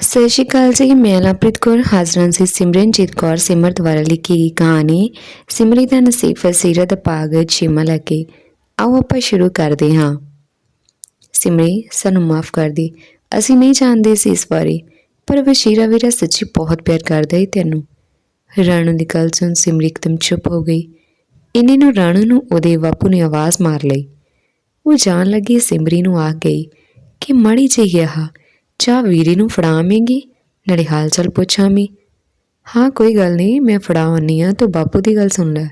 ਸਤਿ ਸ਼੍ਰੀ ਅਕਾਲ ਜੀ, ਮੈਂ ਲਵਪ੍ਰੀਤ ਕੌਰ, ਹਾਜ਼ਰਾਂ ਸੀ ਸਿਮਰਨਜੀਤ ਕੌਰ ਸਿਮਰ ਦੁਆਰਾ ਲਿਖੀ ਗਈ ਕਹਾਣੀ ਸਿਮਰੀ ਦਾ ਨਸੀਬ ਫਸੀਰਤ ਦਾ ਪਾਗ ਛਿਮਾ ਲੈ ਕੇ। ਆਓ ਆਪਾਂ ਸ਼ੁਰੂ ਕਰਦੇ ਹਾਂ। ਸਿਮਰੀ ਸਾਨੂੰ ਮਾਫ ਕਰ ਦੇ, ਅਸੀਂ ਨਹੀਂ ਜਾਣਦੇ ਸੀ ਇਸ ਬਾਰੇ, ਪਰ ਵਸ਼ੀਰਾ ਵੀਰਾ ਸੱਚੀ ਬਹੁਤ ਪਿਆਰ ਕਰਦਾ ਹੈ ਤੈਨੂੰ। ਰਾਣੂ ਦੀ ਗੱਲ ਸੁਣ ਸਿਮਰੀ ਇੱਕਦਮ ਚੁੱਪ ਹੋ ਗਈ। ਇਹਨੇ ਨੂੰ ਰਾਣੂ ਨੂੰ ਉਹਦੇ ਬਾਪੂ ਨੇ ਆਵਾਜ਼ ਮਾਰ ਲਈ। ਉਹ ਜਾਣ ਲੱਗੀ ਸਿਮਰੀ ਨੂੰ ਆ ਗਈ ਕਿ ਮੜੀ ਜਿਹੀ ਆ ਚਾਹ ਵੀਰੇ ਨੂੰ ਫੜਾਵੇਂਗੀ? ਨਾਲੇ ਹਾਲ ਚਾਲ ਪੁੱਛਾਂਗੀ ਹਾਂ, ਕੋਈ ਗੱਲ ਨਹੀਂ, ਮੈਂ ਫੜਾਉਣੀ ਆ, ਤੂੰ ਬਾਪੂ ਦੀ ਗੱਲ ਸੁਣ ਲੈ।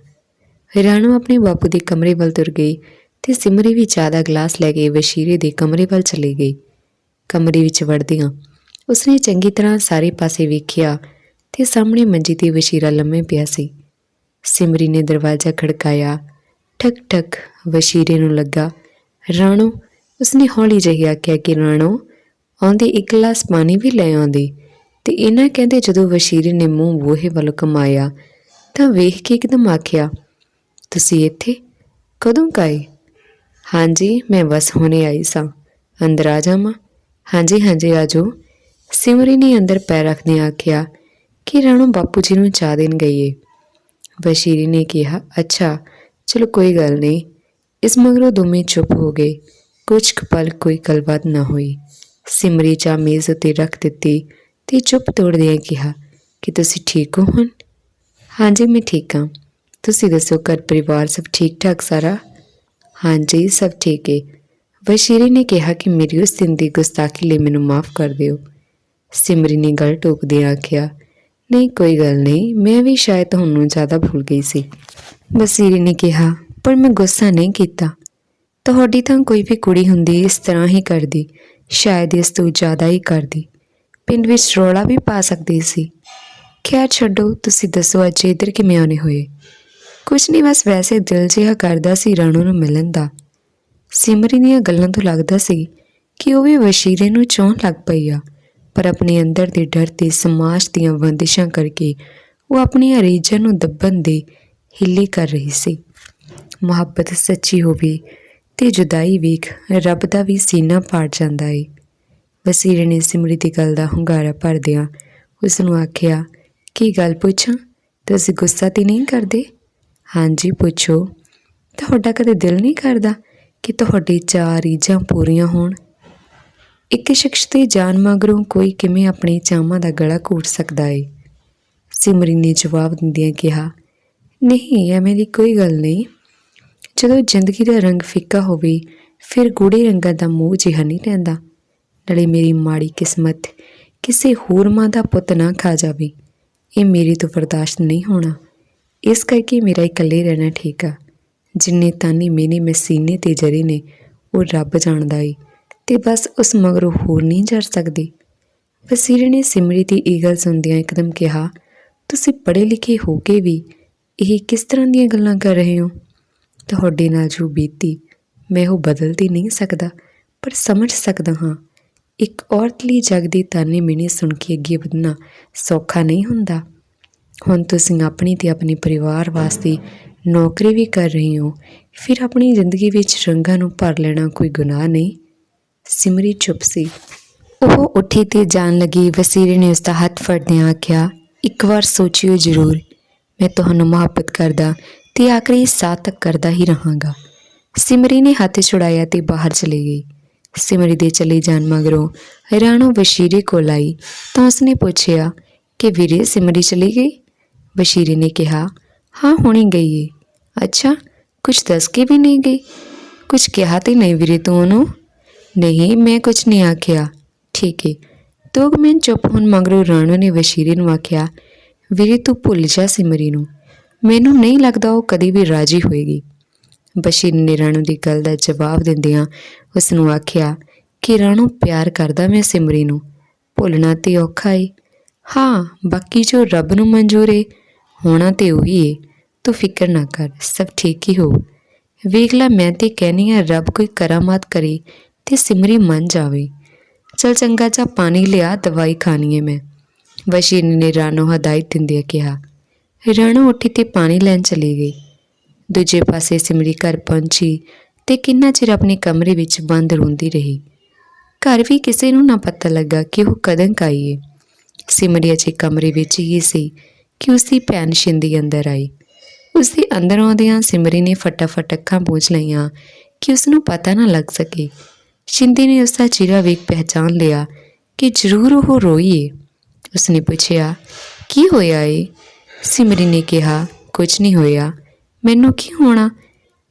ਰਾਣੂ ਆਪਣੇ ਬਾਪੂ ਦੇ ਕਮਰੇ ਵੱਲ ਤੁਰ ਗਈ ਤੇ ਸਿਮਰੀ ਵੀ ਚਾਹ ਦਾ ਗਲਾਸ ਲੈ ਕੇ ਵਸ਼ੀਰੇ ਦੇ ਕਮਰੇ ਵੱਲ ਚਲੀ ਗਈ। ਕਮਰੇ ਵਿੱਚ ਵੜਦਿਆਂ ਉਸਨੇ ਚੰਗੀ ਤਰ੍ਹਾਂ ਸਾਰੇ ਪਾਸੇ ਵੇਖਿਆ ਤੇ ਸਾਹਮਣੇ ਮੰਜੀ ਤੇ ਵਸ਼ੀਰਾ ਲੰਮੇ ਪਿਆ ਸੀ। ਸਿਮਰੀ ਨੇ ਦਰਵਾਜ਼ਾ ਖੜਕਾਇਆ। ਠਕ ਠਕ ਵਸ਼ੀਰੇ ਨੂੰ ਲੱਗਾ। ਰਾਣੋ, ਉਸਨੇ ਹੌਲੀ ਜਿਹੀ ਆਖਿਆ ਕਿ ਰਾਣੋ ਆਉਂਦੀ ਇੱਕ ਗਲਾਸ ਪਾਣੀ ਵੀ ਲੈ ਆਉਂਦੀ ਤੇ ਇਹਨਾਂ ਕਹਿੰਦੇ ਜਦੋਂ ਵਸ਼ੀਰੇ ਨੇ ਮੂੰਹ ਬੂਹੇ ਵੱਲ ਕਮਾਇਆ ਤਾਂ ਵੇਖ ਕੇ ਇੱਕਦਮ ਆਖਿਆ, ਤੁਸੀਂ ਇੱਥੇ? ਕਦੋਂ ਕਾਏ? ਹਾਂਜੀ, ਮੈਂ ਬਸ ਹੁਣੇ ਆਈ ਸਾਂ। ਅੰਦਰ ਆ ਜਾਵਾਂ ਹਾਂਜੀ ਹਾਂਜੀ ਆਜੋ ਸਿਮਰੀ ਨੇ ਅੰਦਰ ਪੈਰ ਰੱਖਦਿਆਂ ਆਖਿਆ, ਕਿ ਰਾਣੋ ਬਾਪੂ ਜੀ ਨੂੰ ਚਾਹ ਦੇਣ ਗਈ ਏ ਬਸ਼ੀਰੀ ਨੇ ਕਿਹਾ, ਅੱਛਾ, ਚਲੋ ਕੋਈ ਗੱਲ ਨਹੀਂ। ਇਸ ਮਗਰੋਂ ਦੋਵੇਂ ਚੁੱਪ ਹੋ ਗਏ। ਕੁਝ ਕੁ ਪਲ ਕੋਈ ਗੱਲਬਾਤ ਨਾ ਹੋਈ। ਸਿਮਰੀ ਚਾਹ ਮੇਜ਼ ਉੱਤੇ ਰੱਖ ਦਿੱਤੀ ਤੇ ਚੁੱਪ ਤੋੜਦਿਆਂ ਕਿਹਾ, ਕਿ ਤੁਸੀਂ ਠੀਕ ਹੋ ਹੁਣ? ਹਾਂਜੀ, ਮੈਂ ਠੀਕ ਹਾਂ। ਤੁਸੀਂ ਦੱਸੋ ਘਰ ਪਰਿਵਾਰ ਸਭ ਠੀਕ ਠਾਕ ਸਾਰਾ? ਹਾਂਜੀ, ਸਭ ਠੀਕ ਹੈ ਬਸ਼ੀਰੀ ਨੇ ਕਿਹਾ ਕਿ ਮੇਰੀ ਉਸ ਦਿਨ ਦੀ ਗੁਸਤਾਖੀ ਲਈ ਮੈਨੂੰ ਮਾਫ ਕਰ ਦਿਓ। ਸਿਮਰੀ ਨੇ ਗਲ ਟੋਕਦੇ ਆਖਿਆ, ਨਹੀਂ, ਕੋਈ ਗੱਲ ਨਹੀਂ, ਮੈਂ ਵੀ ਸ਼ਾਇਦ ਤੁਹਾਨੂੰ ਜ਼ਿਆਦਾ ਭੁੱਲ ਗਈ ਸੀ। ਬਸ਼ੀਰੀ ਨੇ ਕਿਹਾ, ਪਰ ਮੈਂ ਗੁੱਸਾ ਨਹੀਂ ਕੀਤਾ। ਤੁਹਾਡੀ ਤਾਂ ਕੋਈ ਵੀ ਕੁੜੀ ਹੁੰਦੀ ਇਸ ਤਰ੍ਹਾਂ ਹੀ ਕਰਦੀ। ਸ਼ਾਇਦ ਇਸ ਤੋਂ ਜ਼ਿਆਦਾ ਹੀ ਕਰਦੀ। ਪਿੰਡ ਵਿੱਚ ਰੌਲਾ ਵੀ ਪਾ ਸਕਦੀ ਸੀ। ਖੈਰ ਛੱਡੋ, ਤੁਸੀਂ ਦੱਸੋ ਅੱਜ ਇੱਧਰ ਕਿਵੇਂ ਆਉਣੇ ਹੋਏ? ਕੁਛ ਨਹੀਂ, ਬਸ ਵੈਸੇ ਦਿਲ ਜਿਹਾ ਕਰਦਾ ਸੀ ਰਾਣੂ ਨੂੰ ਮਿਲਣ ਦਾ। ਸਿਮਰੀ ਦੀਆਂ ਗੱਲਾਂ ਤੋਂ ਲੱਗਦਾ ਸੀ ਕਿ ਉਹ ਵੀ ਵਸ਼ੀਰੇ ਨੂੰ ਚਾਹੁਣ ਲੱਗ ਪਈ ਆ, ਪਰ ਆਪਣੇ ਅੰਦਰ ਦੇ ਡਰ ਤੇ ਸਮਾਜ ਦੀਆਂ ਬੰਦਿਸ਼ਾਂ ਕਰਕੇ ਉਹ ਆਪਣੀਆਂ ਰੀਝਾਂ ਨੂੰ ਦੱਬਣ ਦੇ ਹਿੱਲੇ ਕਰ ਰਹੀ ਸੀ। ਮੁਹੱਬਤ ਸੱਚੀ ਹੋਵੇ ਤੇ ਜੁਦਾਈ ਵੇਖ ਰੱਬ ਦਾ ਵੀ ਸੀਨਾ ਪਾੜ ਜਾਂਦਾ ਏ। ਵਸੀਰੇ ਨੇ ਸਿਮਰੀ ਦੀ ਗੱਲ ਦਾ ਹੁੰਗਾਰਾ ਭਰਦਿਆਂ ਉਸ ਨੂੰ ਆਖਿਆ, ਕੀ ਗੱਲ ਪੁੱਛਾਂ? ਤੁਸੀਂ ਗੁੱਸਾ ਤੇ ਨਹੀਂ ਕਰਦੇ? ਹਾਂਜੀ, ਪੁੱਛੋ। ਤੁਹਾਡਾ ਕਦੇ ਦਿਲ ਨਹੀਂ ਕਰਦਾ ਕਿ ਤੁਹਾਡੀ ਚਾਰ ਰੀਝਾਂ ਪੂਰੀਆਂ ਹੋਣ? ਇੱਕ ਸ਼ਖਸ ਤੇ ਜਾਨ ਮਗਰੋਂ ਕੋਈ ਕਿਵੇਂ ਆਪਣੇ ਚਾਹਾਂ ਦਾ ਗਲਾ ਘੋਟ ਸਕਦਾ ਏ? ਸਿਮਰੀ ਨੇ ਜਵਾਬ ਦਿੰਦਿਆਂ ਕਿਹਾ, ਨਹੀਂ, ਐਵੇਂ ਦੀ ਕੋਈ ਗੱਲ ਨਹੀਂ। ਜਦੋਂ ਜ਼ਿੰਦਗੀ ਦਾ ਰੰਗ ਫਿੱਕਾ ਹੋਵੇ, ਫਿਰ ਗੂੜੇ ਰੰਗਾਂ ਦਾ ਮੋਹ ਜਿਹਾ ਨਹੀਂ ਰਹਿੰਦਾ। ਨਾਲੇ ਮੇਰੀ ਮਾੜੀ ਕਿਸਮਤ ਕਿਸੇ ਹੋਰ ਮਾਂ ਦਾ ਪੁੱਤ ਨਾ ਖਾ ਜਾਵੇ। ਇਹ ਮੇਰੇ ਤੋਂ ਬਰਦਾਸ਼ਤ ਨਹੀਂ ਹੋਣਾ। ਇਸ ਕਰਕੇ ਮੇਰਾ ਇਕੱਲੇ ਰਹਿਣਾ ਠੀਕ ਆ। ਜਿੰਨੇ ਤਾਨੀ ਮੈਨੇ ਮਸੀਨੇ ਤੇ ਜਰੇ ਨੇ, ਉਹ ਰੱਬ ਜਾਣਦਾ ਏ ਤੇ ਬਸ ਉਸ ਮਗਰੋਂ ਹੋਰ ਨਹੀਂ ਜਰ ਸਕਦੀ। ਵਸੀਰ ਨੇ ਸਿਮਰੀ ਦੀ ਇਹ ਗੱਲ ਸੁਣਦਿਆਂ ਇੱਕਦਮ ਕਿਹਾ, ਤੁਸੀਂ ਪੜ੍ਹੇ ਲਿਖੇ ਹੋ ਕੇ ਵੀ, ਇਹ ਕਿਸ ਤਰ੍ਹਾਂ ਦੀਆਂ ਗੱਲਾਂ ਕਰ ਰਹੇ ਹੋ? ਤੁਹਾਡੇ ਨਾਲ ਜੋ ਬੀਤੀ, ਮੈਂ ਉਹ ਬਦਲਦੀ ਨਹੀਂ ਸਕਦਾ, ਪਰ ਸਮਝ ਸਕਦਾ ਹਾਂ। ਇੱਕ ਔਰਤ ਲਈ ਜਗ ਦੇ ਤਾਨੇ ਮਿਹਣੇ ਸੁਣ ਕੇ ਅੱਗੇ ਵਧਣਾ ਸੌਖਾ ਨਹੀਂ ਹੁੰਦਾ। ਹੁਣ ਤੁਸੀਂ ਆਪਣੀ ਤੇ ਆਪਣੇ ਪਰਿਵਾਰ ਵਾਸਤੇ ਨੌਕਰੀ ਵੀ ਕਰ ਰਹੀ ਹੋ, ਫਿਰ ਆਪਣੀ ਜ਼ਿੰਦਗੀ ਵਿੱਚ ਰੰਗਾਂ ਨੂੰ ਭਰ ਲੈਣਾ ਕੋਈ ਗੁਨਾਹ ਨਹੀਂ। ਸਿਮਰੀ ਚੁੱਪ ਸੀ। ਉਹ ਉੱਠੀ ਤੇ ਜਾਣ ਲੱਗੀ, ਵਸੀਰੇ ਨੇ ਉਸ ਦਾ ਹੱਥ ਫੜਦਿਆਂ ਆਖਿਆ, ਇੱਕ ਵਾਰ ਸੋਚਿਓ ਜ਼ਰੂਰ, ਮੈਂ ਤੁਹਾਨੂੰ ਮੁਹੱਬਤ ਕਰਦਾ ਤੇ ਆਖਰੀ ਸਾਹ ਤੱਕ ਕਰਦਾ ਹੀ ਰਹਾਂਗਾ। ਸਿਮਰੀ ਨੇ ਹੱਥ ਛੁਡਾਇਆ ਤੇ ਬਾਹਰ ਚਲੀ ਗਈ। ਸਿਮਰੀ ਦੇ ਚਲੇ ਜਾਣ ਮਗਰੋਂ ਰਾਣੋ ਵਸ਼ੀਰੇ ਕੋਲ ਆਈ ਤਾਂ ਉਸਨੇ ਪੁੱਛਿਆ ਕਿ ਵੀਰੇ, ਸਿਮਰੀ ਚਲੀ ਗਈ? ਵਸ਼ੀਰੇ ਨੇ ਕਿਹਾ, ਹਾਂ, ਹੁਣੀ ਗਈ ਏ। ਅੱਛਾ ਕੁਝ ਦੱਸ ਕੇ ਵੀ ਨਹੀਂ ਗਈ? ਕੁਝ ਕਿਹਾ ਤੇ ਨਹੀਂ ਵੀਰੇ ਤੂੰ ਉਹਨੂੰ? ਨਹੀਂ, ਮੈਂ ਕੁਝ ਨਹੀਂ ਆਖਿਆ। ਠੀਕ ਏ। ਤੋ ਮੈਂ ਚੁੱਪ ਹੁਣ ਮਗਰੋਂ ਰਾਣੋ ਨੇ ਵਸ਼ੀਰੇ ਨੂੰ ਆਖਿਆ, ਵੀਰੇ, ਤੂੰ ਭੁੱਲ ਜਾ ਸਿਮਰੀ ਨੂੰ। ਮੈਨੂੰ ਨਹੀਂ ਲੱਗਦਾ ਉਹ ਕਦੀ ਵੀ ਰਾਜੀ ਹੋਏਗੀ। ਬਸ਼ੀਰ ਨੇ ਰਾਣੂ ਦੀ ਗੱਲ ਦਾ ਜਵਾਬ ਦਿੰਦਿਆਂ ਉਸ ਨੂੰ ਆਖਿਆ ਕਿ ਰਾਣੂ ਪਿਆਰ ਕਰਦਾ ਮੈਂ ਸਿਮਰੀ ਨੂੰ। ਭੁੱਲਣਾ ਤੇ ਔਖਾ ਏ। ਹਾਂ, ਬਾਕੀ ਜੋ ਰੱਬ ਨੂੰ ਮਨਜ਼ੂਰ ਏ, ਹੋਣਾ ਤੇ ਉਹੀ ਏ। ਤੂੰ ਫਿਕਰ ਨਾ ਕਰ, ਸਭ ਠੀਕ ਹੀ ਹੋ ਵੇਖ ਲੈ, ਮੈਂ ਤੇ ਕਹਿਨੀ ਆ ਰੱਬ ਕੋਈ ਕਰਾਮਾਤ ਕਰੇ ਤੇ ਸਿਮਰੀ ਮੰਨ ਜਾਵੇ। ਚਲ ਚੰਗਾ ਚਾ ਪਾਣੀ ਲਿਆ, ਦਵਾਈ ਖਾਣੀ ਏ ਮੈਂ। ਬਸ਼ੀਰ ਨੇ ਰਾਣੋ ਹਦਾਇਤ ਦਿੰਦਿਆਂ ਕਿਹਾ ਰਾਣੋ ਉੱਠੀ ਤੇ ਪਾਣੀ ਲੈਣ ਚਲੀ ਗਈ। ਦੂਜੇ ਪਾਸੇ ਸਿਮਰੀ ਘਰ ਪਹੁੰਚੀ ਤੇ ਕਿੰਨਾ ਚਿਰ ਆਪਣੇ ਕਮਰੇ ਵਿੱਚ ਬੰਦ ਰੋਂਦੀ ਰਹੀ। ਘਰ ਵੀ ਕਿਸੇ ਨੂੰ ਨਾ ਪਤਾ ਲੱਗਾ ਕਿ ਉਹ ਕਦੋਂ ਕੁ ਆਈ ਸਿਮਰੀ ਅਜੇ ਕਮਰੇ ਵਿੱਚ ਹੀ ਸੀ ਕਿ ਉਸਦੀ ਭੈਣ ਸ਼ਿੰਦੀ ਅੰਦਰ ਆਈ। ਉਸਦੇ ਅੰਦਰ ਆਉਂਦਿਆਂ ਸਿਮਰੀ ਨੇ ਫਟਾਫਟ ਅੱਖਾਂ ਪੂੰਝ ਲਈਆਂ ਕਿ ਉਸ ਨੂੰ ਪਤਾ ਨਾ ਲੱਗ ਸਕੇ। ਸ਼ਿੰਦੀ ਨੇ ਉਸ ਦਾ ਚਿਹਰਾ ਵੇਖ ਪਹਿਚਾਨ ਲਿਆ ਕਿ ਜ਼ਰੂਰ ਉਹ ਰੋਈ ਏ ਉਸਨੇ ਪੁੱਛਿਆ, ਕੀ ਹੋਇਆ ਏ? ਸਿਮਰੀ ਨੇ ਕਿਹਾ ਕੁਝ ਨਹੀਂ ਹੋਇਆ। ਮੈਨੂੰ ਕੀ ਹੋਣਾ?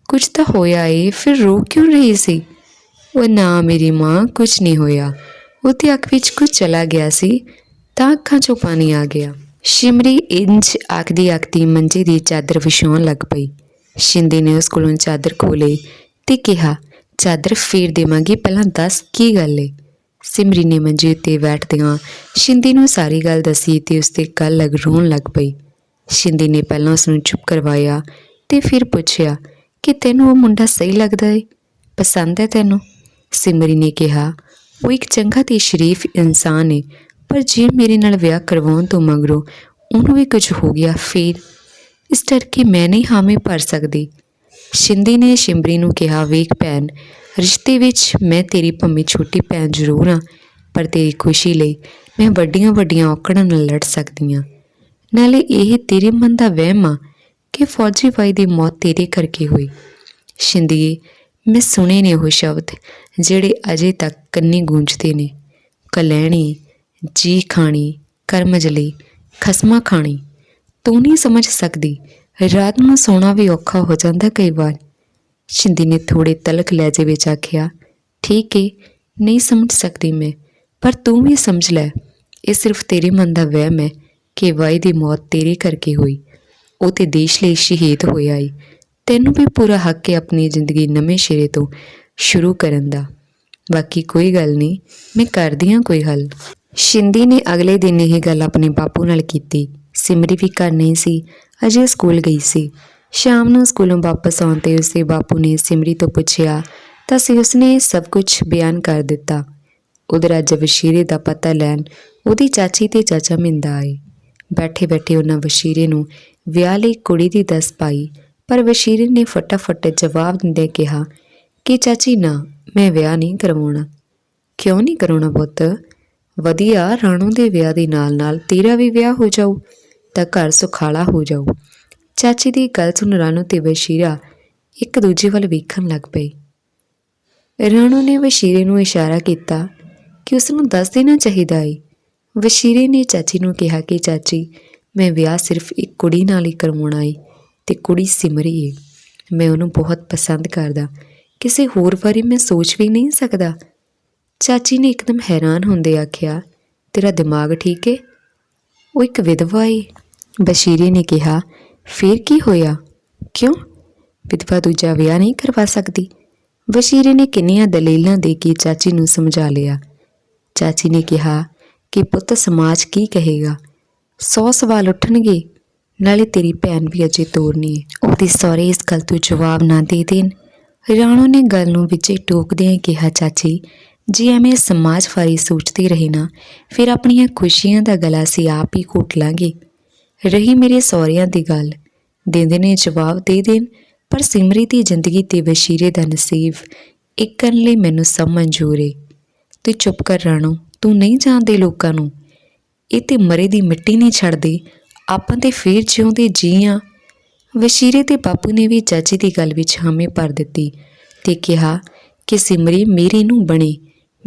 ਕੁਝ ਤਾਂ ਹੋਇਆ ਏ, ਫਿਰ ਰੋ ਕਿਉਂ ਰਹੀ ਸੀ? ਉਹ ਨਾ ਮੇਰੀ ਮਾਂ ਕੁਝ ਨਹੀਂ ਹੋਇਆ। ਉਹਦੀ ਅੱਖ ਵਿੱਚ ਕੁਝ ਚਲਾ ਗਿਆ ਸੀ, ਤਾਂ ਅੱਖਾਂ 'ਚੋਂ ਪਾਣੀ ਆ ਗਿਆ। ਸ਼ਿਮਰੀ ਇੰਜ ਆਖਦੀ ਆਖਦੀ ਮੰਜੇ ਦੀ ਚਾਦਰ ਵਿਛਾਉਣ ਲੱਗ ਪਈ। ਸ਼ਿੰਦੇ ਨੇ ਉਸ ਕੋਲੋਂ ਚਾਦਰ ਖੋਲੀ ਤੇ ਕਿਹਾ, ਚਾਦਰ ਫੇਰ ਦੇਵਾਂਗੀ, ਪਹਿਲਾਂ ਦੱਸ ਕੀ ਗੱਲ ਏ? ਸਿਮਰੀ ਨੇ ਮੰਜੇ ਤੇ ਬੈਠਦਿਆਂ ਸ਼ਿੰਦੀ ਨੂੰ ਸਾਰੀ ਗੱਲ ਦੱਸੀ ਤੇ ਉਸ ਤੇ ਗੱਲ ਲੱਗ ਰੋਣ ਲੱਗ ਪਈ। ਸ਼ਿੰਦੀ ਨੇ ਪਹਿਲਾਂ ਉਸ ਨੂੰ ਚੁੱਪ ਕਰਵਾਇਆ ਤੇ ਫਿਰ ਪੁੱਛਿਆ ਕਿ ਤੈਨੂੰ ਉਹ ਮੁੰਡਾ ਸਹੀ ਲੱਗਦਾ ਏ? ਪਸੰਦ ਹੈ ਤੈਨੂੰ? ਸਿਮਰੀ ਨੇ ਕਿਹਾ, ਉਹ ਇੱਕ ਚੰਗਾ ਤੇ ਸ਼ਰੀਫ ਇਨਸਾਨ ਏ, ਪਰ ਜੇ ਮੇਰੇ ਨਾਲ ਵਿਆਹ ਕਰਵਾਉਣ ਤੋਂ ਮਗਰੋਂ ਉਹਨੂੰ ਵੀ ਕੁਝ ਹੋ ਗਿਆ ਫਿਰ? ਇਸ ਕਰਕੇ ਮੈਂ ਨਹੀਂ ਹਾਮੀ ਭਰ ਸਕਦੀ। ਸ਼ਿੰਦੀ ਨੇ ਸ਼ਿਮਰੀ ਨੂੰ ਕਿਹਾ, ਵੇਖ ਭੈਣ, ਰਿਸ਼ਤੇ ਵਿੱਚ ਮੈਂ ਤੇਰੀ ਭੰਮੀ ਛੋਟੀ ਭੈਣ ਜ਼ਰੂਰ ਹਾਂ ਪਰ ਤੇਰੀ ਖੁਸ਼ੀ ਲਈ ਮੈਂ ਵੱਡੀਆਂ ਵੱਡੀਆਂ ਔਕੜਾਂ ਨਾਲ ਲੜ ਸਕਦੀ ਹਾਂ ਨਾਲੇ ਇਹ ਤੇਰੇ ਮਨ ਦਾ ਵਹਿਮ ਆ ਕਿ ਫੌਜੀ ਬਾਈ ਦੀ ਮੌਤ ਤੇਰੇ ਕਰਕੇ ਹੋਈ। ਸ਼ਿੰਦੀਏ ਮੈਂ ਸੁਣੇ ਨੇ ਉਹ ਸ਼ਬਦ, ਜਿਹੜੇ ਅਜੇ ਤੱਕ ਕੰਨੀ ਗੂੰਜਦੇ ਨੇ। ਕਲੈਣੀ, ਜੀ ਖਾਣੀ ਕਰਮਜਲੀ ਖਸਮਾ ਖਾਣੀ। ਤੂੰ ਨਹੀਂ ਸਮਝ ਸਕਦੀ, ਰਾਤ ਨੂੰ ਸੌਣਾ ਵੀ ਔਖਾ ਹੋ ਜਾਂਦਾ ਕਈ ਵਾਰ। ਸ਼ਿੰਦੀ ਨੇ ਥੋੜੇ ਤਲਕ ਲਹਿਜੇ ਵਿੱਚ ਆਖਿਆ, ਠੀਕ ਏ, ਨਹੀਂ ਸਮਝ ਸਕਦੀ ਮੈਂ, ਪਰ ਤੂੰ ਵੀ ਸਮਝ ਲੈ, ਇਹ ਸਿਰਫ ਤੇਰੇ ਮਨ ਦਾ ਵਹਿਮ ਹੈ। ਕਿ ਵਾਈ ਦੀ ਮੌਤ ਤੇਰੇ ਕਰਕੇ ਹੋਈ। ਉਹ ਤੇ ਦੇਸ਼ ਲਈ ਸ਼ਹੀਦ ਹੋਇਆ ਈ ਤੈਨੂੰ ਵੀ ਪੂਰਾ ਹੱਕ ਹੈ ਆਪਣੀ ਜ਼ਿੰਦਗੀ ਨਵੇਂ ਸਿਰੇ ਤੋਂ ਸ਼ੁਰੂ ਕਰਨ ਦਾ। ਬਾਕੀ ਕੋਈ ਗੱਲ ਨਹੀਂ, ਮੈਂ ਕਰਦੀ ਹਾਂ ਕੋਈ ਹੱਲ। ਸ਼ਿੰਦੀ ਨੇ ਅਗਲੇ ਦਿਨ ਇਹ ਗੱਲ ਆਪਣੇ ਬਾਪੂ ਨਾਲ ਕੀਤੀ। ਸਿਮਰੀ ਵੀ ਘਰ ਨਹੀਂ ਸੀ, ਅਜੇ ਸਕੂਲ ਗਈ ਸੀ। ਸ਼ਾਮ ਨੂੰ ਸਕੂਲੋਂ ਵਾਪਸ ਆਉਣ ਤੇ ਉਸਦੇ ਬਾਪੂ ਨੇ ਸਿਮਰੀ ਤੋਂ ਪੁੱਛਿਆ, ਤਾਂ ਸੀ ਉਸਨੇ ਸਭ ਕੁਝ ਬਿਆਨ ਕਰ ਦਿੱਤਾ। ਉਧਰ ਅੱਜ ਵਸ਼ੀਰੇ ਦਾ ਪਤਾ ਲੈਣ ਉਹਦੀ ਚਾਚੀ ਤੇ ਚਾਚਾ ਮਿੰਦਾ ਆਏ। ਬੈਠੇ ਬੈਠੇ ਉਹਨਾਂ ਵਸ਼ੀਰੇ ਨੂੰ ਵਿਆਹ ਲਈ ਕੁੜੀ ਦੀ ਦੱਸ ਪਾਈ, ਪਰ ਵਸ਼ੀਰੇ ਨੇ ਫਟਾਫਟ ਜਵਾਬ ਦਿੰਦੇ ਕਿਹਾ, ਕਿ ਚਾਚੀ, ਨਾ, ਮੈਂ ਵਿਆਹ ਨਹੀਂ ਕਰਵਾਉਣਾ। ਕਿਉਂ ਨਹੀਂ ਕਰਾਉਣਾ ਪੁੱਤ? ਵਧੀਆ, ਰਾਣੋ ਦੇ ਵਿਆਹ ਦੇ ਨਾਲ ਨਾਲ ਤੇਰਾ ਵੀ ਵਿਆਹ ਹੋ ਜਾਊ, ਤਾਂ ਘਰ ਸੁਖਾਲਾ ਹੋ ਜਾਊ। ਚਾਚੀ ਦੀ ਗੱਲ ਸੁਣ ਰਾਣੋ ਤੇ ਵਸ਼ੀਰਾ ਇੱਕ ਦੂਜੇ ਵੱਲ ਵੇਖਣ ਲੱਗ ਪਏ। ਰਾਣੋ ਨੇ ਵਸ਼ੀਰੇ ਨੂੰ ਇਸ਼ਾਰਾ ਕੀਤਾ ਕਿ ਉਸ ਨੂੰ ਦੱਸ ਦੇਣਾ ਚਾਹੀਦਾ ਏ। ਵਸ਼ੀਰੇ ਨੇ ਚਾਚੀ ਨੂੰ ਕਿਹਾ ਕਿ, ਚਾਚੀ, ਮੈਂ ਵਿਆਹ ਸਿਰਫ ਇੱਕ ਕੁੜੀ ਨਾਲ ਹੀ ਕਰਵਾਉਣਾ ਏ ਤੇ ਕੁੜੀ ਸਿਮਰੀ ਏ। ਮੈਂ ਉਹਨੂੰ ਬਹੁਤ ਪਸੰਦ ਕਰਦਾ। ਕਿਸੇ ਹੋਰ ਬਾਰੇ ਮੈਂ ਸੋਚ ਵੀ ਨਹੀਂ ਸਕਦਾ। ਚਾਚੀ ਨੇ ਇੱਕਦਮ ਹੈਰਾਨ ਹੁੰਦੇ ਆਖਿਆ, ਤੇਰਾ ਦਿਮਾਗ ਠੀਕ ਏ? ਉਹ ਇੱਕ ਵਿਧਵਾ ਏ। ਬਸ਼ੀਰੇ ਨੇ ਕਿਹਾ, ਫੇਰ ਕੀ ਹੋਇਆ? ਕਿਉਂ? ਵਿਧਵਾ ਦੂਜਾ ਵਿਆਹ ਨਹੀਂ ਕਰਵਾ ਸਕਦੀ? ਬਸ਼ੀਰੇ ਨੇ ਕਿੰਨੀਆਂ ਦਲੀਲਾਂ ਦੇ ਕੇ ਚਾਚੀ ਨੂੰ ਸਮਝਾ ਲਿਆ। ਚਾਚੀ ਨੇ ਕਿਹਾ ਕਿ ਪੁੱਤ ਸਮਾਜ ਕੀ ਕਹੇਗਾ? ਸੌ ਸਵਾਲ ਉੱਠਣਗੇ, ਨਾਲੇ ਤੇਰੀ ਭੈਣ ਵੀ ਅਜੇ ਤੋਰਨੀ ਹੈ। ਉਹਦੇ ਸਹੁਰੇ ਇਸ ਗੱਲ ਤੋਂ ਜਵਾਬ ਨਾ ਦੇ ਦੇਣ। ਰਾਣੋ ਨੇ ਗੱਲ ਨੂੰ ਵਿੱਚੇ ਟੋਕਦਿਆਂ ਕਿਹਾ, ਚਾਚੀ, ਜੇ ਐਵੇਂ ਸਮਾਜ ਫਾਰੀ ਸੋਚਦੇ ਰਹੇ ਨਾ, ਫਿਰ ਆਪਣੀਆਂ ਖੁਸ਼ੀਆਂ ਦਾ ਗਲਾ ਸੀ ਆਪ ਹੀ ਘੁੱਟ ਲਾਂਗੇ। ਰਹੀ ਮੇਰੇ ਸਹੁਰਿਆਂ ਦੀ ਗੱਲ। ਦਿੰਦੇ ਨੇ ਜਵਾਬ ਦੇ ਦੇਣ, ਪਰ ਸਿਮਰੀ ਦੀ ਜ਼ਿੰਦਗੀ ਤੇ ਵਸ਼ੀਰੇ ਦਾ ਨਸੀਬ ਇੱਕ ਕਰਨ ਲਈ ਮੈਨੂੰ ਸਭ ਮਨਜ਼ੂਰ ਏ ਤੂੰ ਚੁੱਪ ਕਰ, ਰਾਣੋ। ਤੂੰ ਨਹੀਂ ਜਾਣਦੇ ਲੋਕਾਂ ਨੂੰ। ਇਹ ਤੇ ਮਰੇ ਦੀ ਮਿੱਟੀ ਨਹੀਂ ਛੱਡਦੇ। ਆਪਾਂ ਤੇ ਫੇਰ ਜਿਉਂਦੇ ਜੀ ਆਂ। ਵਸ਼ੀਰੇ ਤੇ ਬਾਪੂ ਨੇ ਵੀ ਚਾਚੀ ਦੀ ਗੱਲ ਵਿੱਚ ਹਾਮੀ ਭਰ ਦਿੱਤੀ ਤੇ ਕਿਹਾ ਕਿ ਸਿਮਰੀ ਮੇਰੀ ਨੂੰ ਬਣੇ।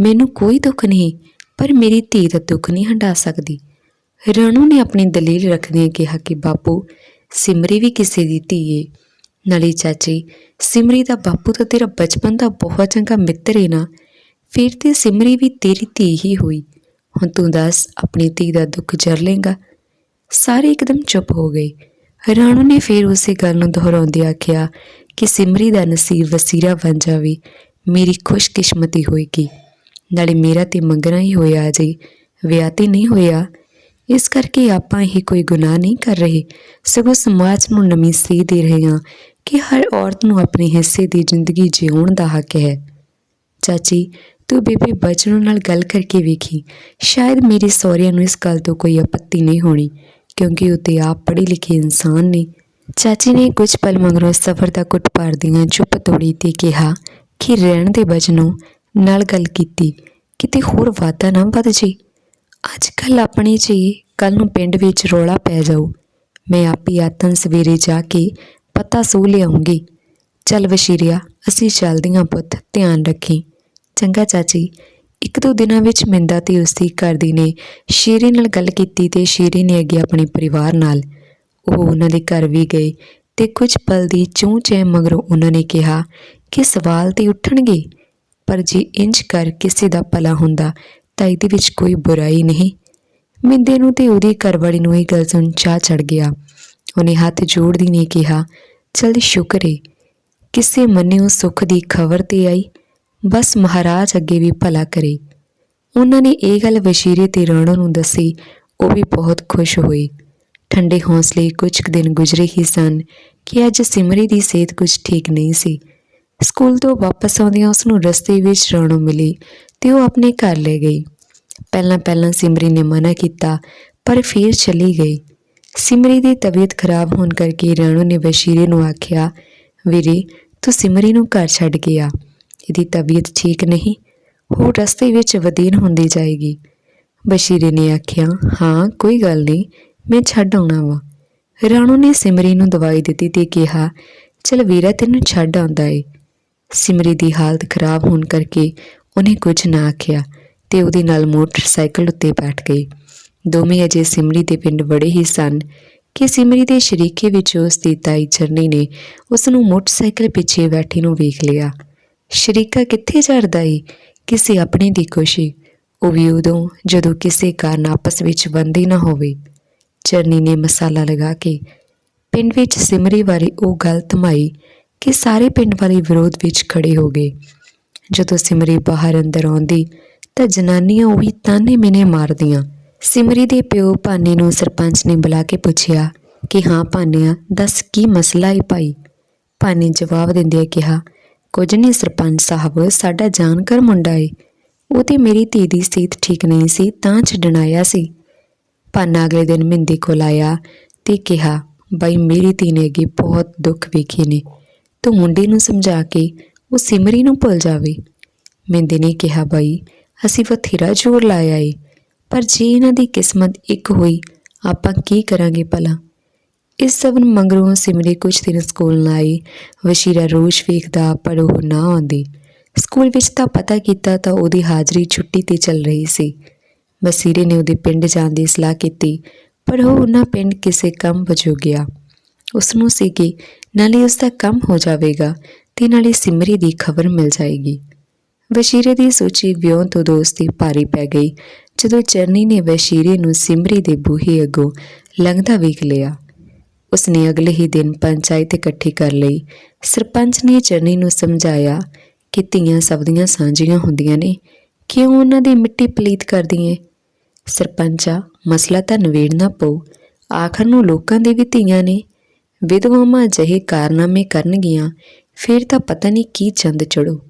ਮੈਨੂੰ ਕੋਈ ਦੁੱਖ ਨਹੀਂ, ਪਰ ਮੇਰੀ ਧੀ ਦਾ ਦੁੱਖ ਨਹੀਂ ਹੰਡਾ ਸਕਦੀ। ਰਾਣੂ ਨੇ ਆਪਣੀ ਦਲੀਲ ਰੱਖਦਿਆਂ ਕਿਹਾ ਕਿ ਬਾਪੂ, ਸਿਮਰੀ ਵੀ ਕਿਸੇ ਦੀ ਧੀ ਏ। ਨਾਲੇ ਚਾਚੀ, ਸਿਮਰੀ ਦਾ ਬਾਪੂ ਤਾਂ ਤੇਰਾ ਬਚਪਨ ਦਾ ਬਹੁਤ ਚੰਗਾ ਮਿੱਤਰ ਏ ਨਾ। ਫਿਰ ਤੇ ਸਿਮਰੀ ਵੀ ਤੇਰੀ ਧੀ ਹੀ ਹੋਈ। ਹੁਣ ਤੂੰ ਦੱਸ, ਆਪਣੀ ਧੀ ਦਾ ਦੁੱਖ ਜਰ ਲੇਗਾ ਸਾਰੇ ਇੱਕਦਮ ਚੁੱਪ ਹੋ ਗਏ। ਰਾਣੋ ਨੇ ਫਿਰ ਉਸੇ ਗੱਲ ਨੂੰ ਦੁਹਰਾਉਂਦੇ ਆਖਿਆ ਕਿ ਸਿਮਰੀ ਦਾ ਨਸੀਬ ਵਸੀਰਾ ਬਣ ਜਾਵੇ, ਮੇਰੀ ਖੁਸ਼ਕਿਸਮਤੀ ਹੋਏਗੀ। ਨਾਲੇ ਮੇਰਾ ਤੇ ਮੰਗਣਾ ਹੀ ਹੋਇਆ ਜੀ, ਵਿਆਹ ਤੇ ਨਹੀਂ ਹੋਇਆ। ਇਸ ਕਰਕੇ ਆਪਾਂ ਇਹ ਕੋਈ ਗੁਨਾਹ ਨਹੀਂ ਕਰ ਰਹੇ। ਸਗੋਂ ਸਮਾਜ ਨੂੰ ਨਵੀਂ ਸੀ ਦੇ ਰਹੇ ਹਾਂ ਕਿ ਹਰ ਔਰਤ ਨੂੰ ਆਪਣੇ ਹਿੱਸੇ ਦੀ ਜ਼ਿੰਦਗੀ ਜਿਉਣ ਦਾ ਹੱਕ ਹੈ। ਚਾਚੀ ਤੂੰ ਬੇਬੇ ਬਚਨੋ ਨਾਲ ਗੱਲ ਕਰਕੇ ਵੇਖੀ। ਸ਼ਾਇਦ ਮੇਰੇ ਸਹੁਰਿਆਂ ਨੂੰ ਇਸ ਗੱਲ ਤੋਂ ਕੋਈ ਆਪੱਤੀ ਨਹੀਂ ਹੋਣੀ, ਕਿਉਂਕਿ ਉਹ ਤੇ ਆਪ ਪੜ੍ਹੇ ਲਿਖੇ ਇਨਸਾਨ ਨੇ। ਚਾਚੀ ਨੇ ਕੁਝ ਪਲ ਮਗਰੋਂ ਸਫ਼ਰ ਦਾ ਕੁੱਟ ਪਾਰਦੀਆਂ ਚੁੱਪ ਤੋੜੀ ਤੇ ਕਿਹਾ ਕਿ ਰਹਿਣ ਦੇ ਬਚਨੋ ਨਾਲ ਗੱਲ ਕੀਤੀ, ਕਿਤੇ ਹੋਰ ਵਾਧਾ ਨਾ ਵੱਧ ਜੇ। ਅੱਜ ਕੱਲ ਆਪਣੇ ਜੀ ਕੱਲ ਨੂੰ ਪਿੰਡ ਵਿੱਚ ਰੋਲਾ ਪੈ ਜਾਊ। ਮੈਂ ਆਪੀ ਆਤਨ ਸਵੇਰੇ ਜਾ ਕੇ ਪਤਾ ਸੂ ਲਿਆਉਂਗੀ। ਚੱਲ ਵਸ਼ੀਰਿਆ, ਅਸੀਂ ਚੱਲਦੀਆਂ ਪੁੱਤ, ਧਿਆਨ ਰੱਖੀ। ਚੰਗਾ ਚਾਚੀ, ਇੱਕ ਦੋ ਦਿਨਾਂ ਵਿੱਚ ਮਿੰਦਾ ਤੇ ਉਸਦੀ ਘਰ ਦੀ ਨੇ ਸ਼ੀਰੇ ਨਾਲ ਗੱਲ ਕੀਤੀ ਤੇ ਸ਼ੀਰੇ ਨੇ ਅੱਗੇ ਆਪਣੇ ਪਰਿਵਾਰ ਨਾਲ ਉਹ ਉਹਨਾਂ ਦੇ ਘਰ ਵੀ ਗਏ ਤੇ ਕੁਝ ਪਲ ਦੀ ਚੂੰ ਚੈ ਮਗਰੋਂ ਉਹਨਾਂ ਨੇ ਕਿਹਾ ਕਿ ਸਵਾਲ ਤੇ ਉੱਠਣਗੇ, ਪਰ ਜੇ ਇੰਜ ਕਰ ਕਿਸੇ ਦਾ ਭਲਾ ਹੁੰਦਾ ਤਾਂ ਇਹਦੇ ਵਿੱਚ ਕੋਈ ਬੁਰਾਈ ਨਹੀਂ। ਮਿੰਦੇ ਨੂੰ ਤੇ ਉਹਦੀ ਘਰਵਾਲੀ ਨੂੰ ਇਹ ਗੱਲ ਸੁਣ ਚਾਹ ਚੜ ਗਿਆ। ਉਹਨੇ ਹੱਥ ਜੋੜਦੀ ਨੇ ਕਿਹਾ, ਚਲ ਸ਼ੁਕਰ ਏ, ਕਿਸੇ ਮੰਨਿਓ ਸੁੱਖ ਦੀ ਖਬਰ ਤੇ ਆਈ ਬਸ ਮਹਾਰਾਜ ਅੱਗੇ ਵੀ ਭਲਾ ਕਰੇ। ਉਹਨਾਂ ਨੇ ਇਹ ਗੱਲ ਵਸ਼ੀਰੇ ਤੇ ਰਾਣੋ ਨੂੰ ਦੱਸੀ, ਉਹ ਵੀ ਬਹੁਤ ਖੁਸ਼ ਹੋਏ। ਠੰਡੇ ਹੌਸਲੇ ਕੁਝ ਕੁ ਦਿਨ ਗੁਜ਼ਰੇ ਹੀ ਸਨ ਕਿ ਅੱਜ ਸਿਮਰੀ ਦੀ ਸਿਹਤ ਕੁਝ ਠੀਕ ਨਹੀਂ ਸੀ। ਸਕੂਲ ਤੋਂ ਵਾਪਸ ਆਉਂਦਿਆਂ ਉਸ ਨੂੰ ਰਸਤੇ ਵਿੱਚ ਰਾਣੋ ਮਿਲੀ ਤੇ ਉਹ ਆਪਣੇ ਘਰ ਲੈ ਗਈ। ਪਹਿਲਾਂ ਪਹਿਲਾਂ ਸਿਮਰੀ ਨੇ ਮਨਾ ਕੀਤਾ, ਪਰ ਫਿਰ ਚਲੀ ਗਈ। ਸਿਮਰੀ ਦੀ ਤਬੀਅਤ ਖਰਾਬ ਹੋਣ ਕਰਕੇ ਰਾਣੋ ਨੇ ਵਸ਼ੀਰੇ ਨੂੰ ਆਖਿਆ, ਵੀਰੇ, ਤੂੰ ਸਿਮਰੀ ਨੂੰ ਘਰ ਛੱਡ ਗਿਆ ਇਹਦੀ ਤਬੀਅਤ ਠੀਕ ਨਹੀਂ ਉਹ ਰਸਤੇ ਵਿੱਚ ਵਧੀਨ ਹੁੰਦੀ ਜਾਏਗੀ। ਬਸ਼ੀਰੇ ਨੇ ਆਖਿਆ, ਹਾਂ, ਕੋਈ ਗੱਲ ਨਹੀਂ, ਮੈਂ ਛੱਡ ਆਉਣਾ ਵਾ। ਰਾਣੋ ਨੇ ਸਿਮਰੀ ਨੂੰ ਦਵਾਈ ਦਿੱਤੀ ਤੇ ਕਿਹਾ, ਚਲ ਵੀਰਾ, ਤੈਨੂੰ ਛੱਡ ਆਉਂਦਾ ਏ। ਸਿਮਰੀ ਦੀ ਹਾਲਤ ਖਰਾਬ ਹੋਣ ਕਰਕੇ ਉਹਨੇ ਕੁਝ ਨਾ ਆਖਿਆ ਤੇ ਉਹਦੇ ਨਾਲ ਮੋਟਰਸਾਈਕਲ ਉੱਤੇ ਬੈਠ ਗਈ। ਦੋਵੇਂ ਅਜੇ ਸਿਮਰੀ ਦੇ ਪਿੰਡ ਬੜੇ ਹੀ ਸਨ ਕਿ ਸਿਮਰੀ ਦੇ ਸ਼ਰੀਕੇ ਵਿੱਚ ਉਸ ਦੀ ਤਾਈ ਚਰਨੀ ਨੇ ਉਸ ਨੂੰ ਮੋਟਰਸਾਈਕਲ ਪਿੱਛੇ ਬੈਠੀ ਨੂੰ ਵੇਖ ਲਿਆ। ਸ਼ਰੀਕਾ ਕਿੱਥੇ ਚੜਦਾ ਈ? ਕਿਸੇ ਆਪਣੇ ਦੀ ਖੁਸ਼ੀ। ਉਹ ਵੀ ਉਦੋਂ ਜਦੋਂ ਕਿਸੇ ਕਾਰਨ ਆਪਸ ਵਿੱਚ ਬੰਦੀ ਨਾ ਹੋਵੇ। ਚਰਨੀ ਨੇ ਮਸਾਲਾ ਲਗਾ ਕੇ ਪਿੰਡ ਵਿੱਚ ਸਿਮਰੀ ਬਾਰੇ ਉਹ ਗੱਲ ਧਮਾਈ ਕਿ ਸਾਰੇ ਪਿੰਡ ਵਾਲੇ ਵਿਰੋਧ ਵਿੱਚ ਖੜੇ ਹੋ ਗਏ। ਜਦੋਂ ਸਿਮਰੀ ਬਾਹਰ ਅੰਦਰ ਆਉਂਦੀ ਤਾਂ ਜਨਾਨੀਆਂ ਉਹ ਵੀ ਤਾਨੇ ਮਿਹਣੇ ਮਾਰਦੀਆਂ। ਸਿਮਰੀ ਦੇ ਪਿਓ ਭਾਨੇ ਨੂੰ ਸਰਪੰਚ ਨੇ ਬੁਲਾ ਕੇ ਪੁੱਛਿਆ ਕਿ ਹਾਂ ਭਾਨਿਆ, ਦੱਸ ਕੀ ਮਸਲਾ ਹੈ ਭਾਈ? ਭਾਨੇ ਜਵਾਬ ਦਿੰਦਿਆਂ ਕਿਹਾ ਕੁਝ ਨਹੀਂ ਸਰਪੰਚ ਸਾਹਿਬ, ਸਾਡਾ ਜਾਣਕਾਰ ਮੁੰਡਾ ਏ। ਉਹ ਤੇ ਮੇਰੀ ਧੀ ਦੀ ਸਿਹਤ ਠੀਕ ਨਹੀਂ ਸੀ, ਤਾਂ ਛੱਡਣ ਆਇਆ ਸੀ। ਭਾਨਾ ਅਗਲੇ ਦਿਨ ਮਿੰਦੀ ਕੋਲ ਆਇਆ ਤੇ ਕਿਹਾ, ਬਈ, ਮੇਰੀ ਧੀ ਨੇ ਅੱਗੇ ਬਹੁਤ ਦੁੱਖ ਵੇਖੇ ਨੇ। ਤੂੰ ਮੁੰਡੇ ਨੂੰ ਸਮਝਾ ਕੇ ਉਹ ਸਿਮਰੀ ਨੂੰ ਭੁੱਲ ਜਾਵੇ। ਮਿੰਦੀ ਨੇ ਕਿਹਾ, ਬਈ, ਅਸੀਂ ਬਥੇਰਾ ਜ਼ੋਰ ਲਾਇਆ ਏ, ਪਰ ਜੇ ਇਹਨਾਂ ਦੀ ਕਿਸਮਤ ਇੱਕ ਹੋਈ, ਆਪਾਂ ਕੀ ਕਰਾਂਗੇ ਭਲਾ? ਇਸ ਸਭ ਨੂੰ ਮੰਗਰੋਂ ਸਿਮਰੀ ਕੁਛ ਦਿਨ ਸਕੂਲ ਨਾ ਆਈ। ਵਸ਼ੀਰਾ ਰੋਸ਼ ਵੇਖਦਾ ਪਰ ਉਹ ਨਾ ਆਉਂਦੀ। ਸਕੂਲ ਵਿੱਚ ਤਾਂ ਪਤਾ ਕੀਤਾ ਤਾਂ ਉਹਦੀ ਹਾਜ਼ਰੀ ਛੁੱਟੀ ਤੇ ਚੱਲ ਰਹੀ ਸੀ। ਵਸੀਰੇ ਨੇ ਉਹਦੇ ਪਿੰਡ ਜਾਣ ਦੀ ਸਲਾਹ ਕੀਤੀ, ਪਰ ਉਹ ਉਹਨਾਂ ਪਿੰਡ ਕਿਸੇ ਕੰਮ ਵਜੋਂ ਗਿਆ। ਉਸ ਨੂੰ ਸੀ ਕਿ ਨਾਲੇ ਉਸ ਦਾ ਕੰਮ ਹੋ ਜਾਵੇਗਾ ਤੇ ਨਾਲੇ ਸਿਮਰੀ ਦੀ ਖਬਰ ਮਿਲ ਜਾਏਗੀ। ਵਸ਼ੀਰੇ ਦੀ ਸੋਚੀ ਵਿਉਂ ਤੋਂ ਦੋਸਤੀ ਭਾਰੀ ਪੈ ਗਈ। ਜਦੋਂ ਚਰਨੀ ਨੇ ਵਸ਼ੀਰੇ ਨੂੰ ਸਿਮਰੀ ਦੇ ਬੂਹੇ ਅੱਗੋਂ ਲੰਘਦਾ ਵੇਖ ਲਿਆ ਉਸਨੇ ਅਗਲੇ ਹੀ ਦਿਨ ਪੰਚਾਇਤ ਇਕੱਠੀ ਕਰ ਲਈ। ਸਰਪੰਚ ਨੇ ਚੰਨੀ ਨੂੰ ਸਮਝਾਇਆ ਕਿ ਧੀਆਂ ਸਭ ਦੀਆਂ ਸਾਂਝੀਆਂ ਹੁੰਦੀਆਂ ਨੇ। ਕਿਉਂ ਉਹਨਾਂ ਦੀ ਮਿੱਟੀ ਪਲੀਤ ਕਰਦੀ ਏ? ਸਰਪੰਚਾ, ਮਸਲਾ ਤਾਂ ਨਵੇੜਨਾ ਪਊ। ਆਖਰ ਨੂੰ ਲੋਕਾਂ ਦੇ ਵੀ ਧੀਆਂ ਨੇ। ਵਿਧਵਾਵਾਂ ਅਜਿਹੇ ਕਾਰਨਾਮੇ ਕਰਨਗੀਆਂ, ਫਿਰ ਤਾਂ ਪਤਾ ਨਹੀਂ ਕੀ ਚੰਦ ਚੜੂ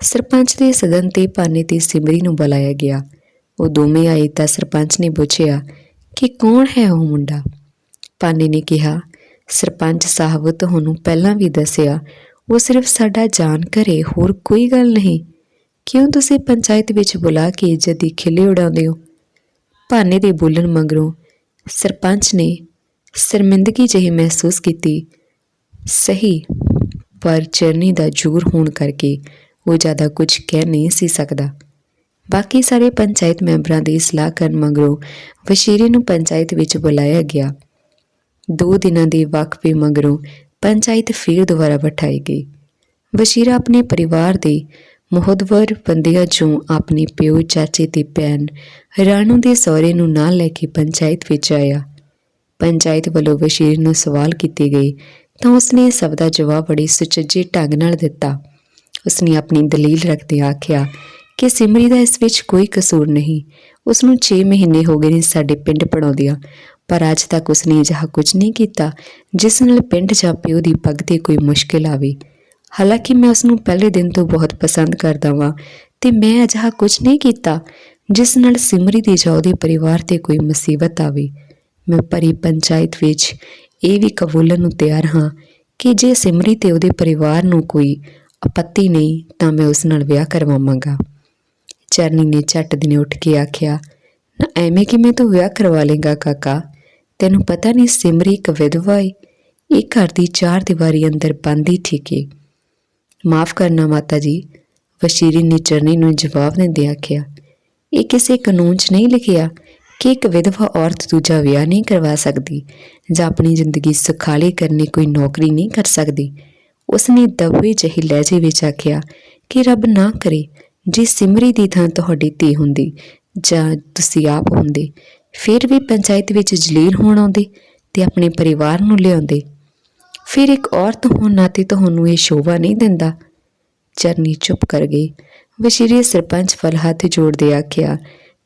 ਸਰਪੰਚ ਦੇ ਸਦਨ ਤੇ ਪਾਨੇ ਤੇ ਸਿਮਰੀ ਨੂੰ ਬੁਲਾਇਆ ਗਿਆ। ਉਹ ਦੋਵੇਂ ਆਏ ਤਾਂ ਸਰਪੰਚ ਨੇ ਪੁੱਛਿਆ ਕਿ ਕੌਣ ਹੈ ਉਹ ਮੁੰਡਾ? ਪਾਨੇ ਨੇ ਕਿਹਾ, ਸਰਪੰਚ ਸਾਹਿਬ, ਤੁਹਾਨੂੰ ਪਹਿਲਾਂ ਵੀ ਦੱਸਿਆ, ਉਹ ਸਿਰਫ ਸਾਡਾ ਜਾਣ ਹੈ ਹੋਰ ਕੋਈ ਗੱਲ ਨਹੀਂ। ਕਿਉਂ ਤੁਸੀਂ ਪੰਚਾਇਤ ਵਿੱਚ ਬੁਲਾ ਕੇ ਜਦੀ ਖਿੱਲੇ ਉਡਾਉਂਦੇ ਹੋ? ਭਾਨੇ ਦੇ ਬੋਲਣ ਮਗਰੋਂ ਸਰਪੰਚ ਨੇ ਸ਼ਰਮਿੰਦਗੀ ਜਿਹੀ ਮਹਿਸੂਸ ਕੀਤੀ। ਸਹੀ, ਪਰ ਚਰਨੀ ਦਾ ਜ਼ੋਰ ਹੋਣ ਕਰਕੇ ਉਹ ਜ਼ਿਆਦਾ ਕੁਝ ਕਹਿ ਨਹੀਂ ਸੀ ਸਕਦਾ। ਬਾਕੀ ਸਾਰੇ ਪੰਚਾਇਤ ਮੈਂਬਰਾਂ ਦੀ ਸਲਾਹ ਕਰਨ ਮਗਰੋਂ ਵਸ਼ੀਰੇ ਨੂੰ ਪੰਚਾਇਤ ਵਿੱਚ ਬੁਲਾਇਆ ਗਿਆ। ਦੋ ਦਿਨਾਂ ਦੇ ਵਕਫੇ ਮਗਰੋਂ ਪੰਚਾਇਤ ਫਿਰ ਦੁਬਾਰਾ ਬਿਠਾਈ ਗਈ। ਵਸ਼ੀਰਾ ਆਪਣੇ ਪਰਿਵਾਰ ਦੇ ਮੁਹੱਦਵਰ ਬੰਦਿਆਂ ਚੋਂ ਆਪਣੇ ਪਿਓ, ਚਾਚੇ ਤੇ ਭੈਣ ਰਾਣੂ ਦੇ ਸਹੁਰੇ ਨੂੰ ਨਾਲ ਲੈ ਕੇ ਪੰਚਾਇਤ ਵਿੱਚ ਆਇਆ। ਪੰਚਾਇਤ ਵੱਲੋਂ ਵਸ਼ੀਰ ਨੂੰ ਸਵਾਲ ਕੀਤੇ ਗਏ ਤਾਂ ਉਸਨੇ ਸਭ ਦਾ ਜਵਾਬ ਬੜੇ ਸੁਚੱਜੇ ਢੰਗ ਨਾਲ ਦਿੱਤਾ। ਉਸਨੇ ਆਪਣੀ ਦਲੀਲ ਰੱਖਦੇ ਆਖਿਆ ਕਿ ਸਿਮਰੀ ਦਾ ਇਸ ਵਿੱਚ ਕੋਈ ਕਸੂਰ ਨਹੀਂ। ਉਸ ਨੂੰ 6 ਮਹੀਨੇ ਹੋ ਗਏ ਨੇ ਸਾਡੇ ਪਿੰਡ ਪੜਾਉਂਦਿਆਂ ਪਰ ਅੱਜ ਤੱਕ ਉਸਨੇ ਅਜਿਹਾ ਕੁਝ ਨਹੀਂ ਕੀਤਾ ਜਿਸ ਨਾਲ ਪਿੰਡ ਜਾਂ ਪਿਓ ਦੀ ਪੱਗ ਤੇ ਕੋਈ ਮੁਸ਼ਕਿਲ ਆਵੇ। ਹਾਲਾਂਕਿ ਮੈਂ ਉਸ ਨੂੰ ਪਹਿਲੇ ਦਿਨ ਤੋਂ ਬਹੁਤ ਪਸੰਦ ਕਰਦਾ ਵਾਂ ਤੇ ਮੈਂ ਅਜਿਹਾ ਕੁਝ ਨਹੀਂ ਕੀਤਾ ਜਿਸ ਨਾਲ ਸਿਮਰੀ ਦੀ ਜਾਂ ਉਹਦੇ ਪਰਿਵਾਰ ਤੇ ਕੋਈ ਮੁਸੀਬਤ ਆਵੇ। ਮੈਂ ਭਰੀ ਪੰਚਾਇਤ ਵਿੱਚ ਇਹ ਵੀ ਕਬੂਲਣ ਨੂੰ ਤਿਆਰ ਹਾਂ ਕਿ ਜੇ ਸਿਮਰੀ ਤੇ ਉਹਦੇ ਪਰਿਵਾਰ ਨੂੰ ਕੋਈ ਆਪੱਤੀ ਨਹੀਂ ਤਾਂ ਮੈਂ ਉਸ ਨਾਲ ਵਿਆਹ ਕਰਵਾਵਾਂਗਾ। ਚਰਨੀ ਨੇ ਝੱਟ ਦਿਨੇ ਉੱਠ ਕੇ ਆਖਿਆ, ਨਾ ਐਵੇਂ ਕਿ ਮੈਂ ਤੂੰ ਵਿਆਹ ਕਰਵਾ ਲੇਗਾ ਕਾਕਾ? ਤੈਨੂੰ ਪਤਾ ਨਹੀਂ ਸਿਮਰੀ ਇੱਕ ਵਿਧਵਾ ਏ, ਇਹ ਘਰ ਦੀ ਚਾਰ ਦੀਵਾਰੀ ਅੰਦਰ ਬੰਦ ਹੀ ਮਾਫ ਕਰਨਾ ਮਾਤਾ ਜੀ, ਵਸ਼ੀਰੀ ਨੇ ਚਰਨੀ ਨੂੰ ਜਵਾਬ ਦਿੰਦੇ ਆਖਿਆ, ਇਹ ਕਿਸੇ ਕਾਨੂੰਨ 'ਚ ਨਹੀਂ ਲਿਖਿਆ ਕਿ ਇੱਕ ਵਿਧਵਾ ਔਰਤ ਦੂਜਾ ਵਿਆਹ ਨਹੀਂ ਕਰਵਾ ਸਕਦੀ ਜਾਂ ਆਪਣੀ ਜ਼ਿੰਦਗੀ ਸੁਖਾਲੀ ਕਰਨੀ ਕੋਈ ਨੌਕਰੀ ਨਹੀਂ ਕਰ ਸਕਦੀ। ਉਸਨੇ ਦਬੇ ਜਿਹੀ ਲਹਿਜੇ ਵਿੱਚ ਆਖਿਆ ਕਿ ਰੱਬ ਨਾ ਕਰੇ ਜੇ ਸਿਮਰੀ ਦੀ ਥਾਂ ਤੁਹਾਡੀ ਧੀ ਹੁੰਦੀ ਜਾਂ ਤੁਸੀਂ ਆਪ ਹੁੰਦੇ ਫਿਰ ਵੀ ਪੰਚਾਇਤ ਵਿੱਚ ਜਲੀਲ ਹੋਣ ਆਉਂਦੇ ਤੇ ਆਪਣੇ ਪਰਿਵਾਰ ਨੂੰ ਲਿਆਉਂਦੇ। ਫਿਰ ਇੱਕ ਔਰਤ ਹੋਣ ਨਾਤੇ ਤੁਹਾਨੂੰ ਇਹ ਸ਼ੋਭਾ ਨਹੀਂ ਦਿੰਦਾ। ਚਰਨੀ ਚੁੱਪ ਕਰ ਗਈ। ਵਸ਼ੀਰੀ ਸਰਪੰਚ ਵੱਲ ਹੱਥ ਜੋੜਦੇ ਆਖਿਆ,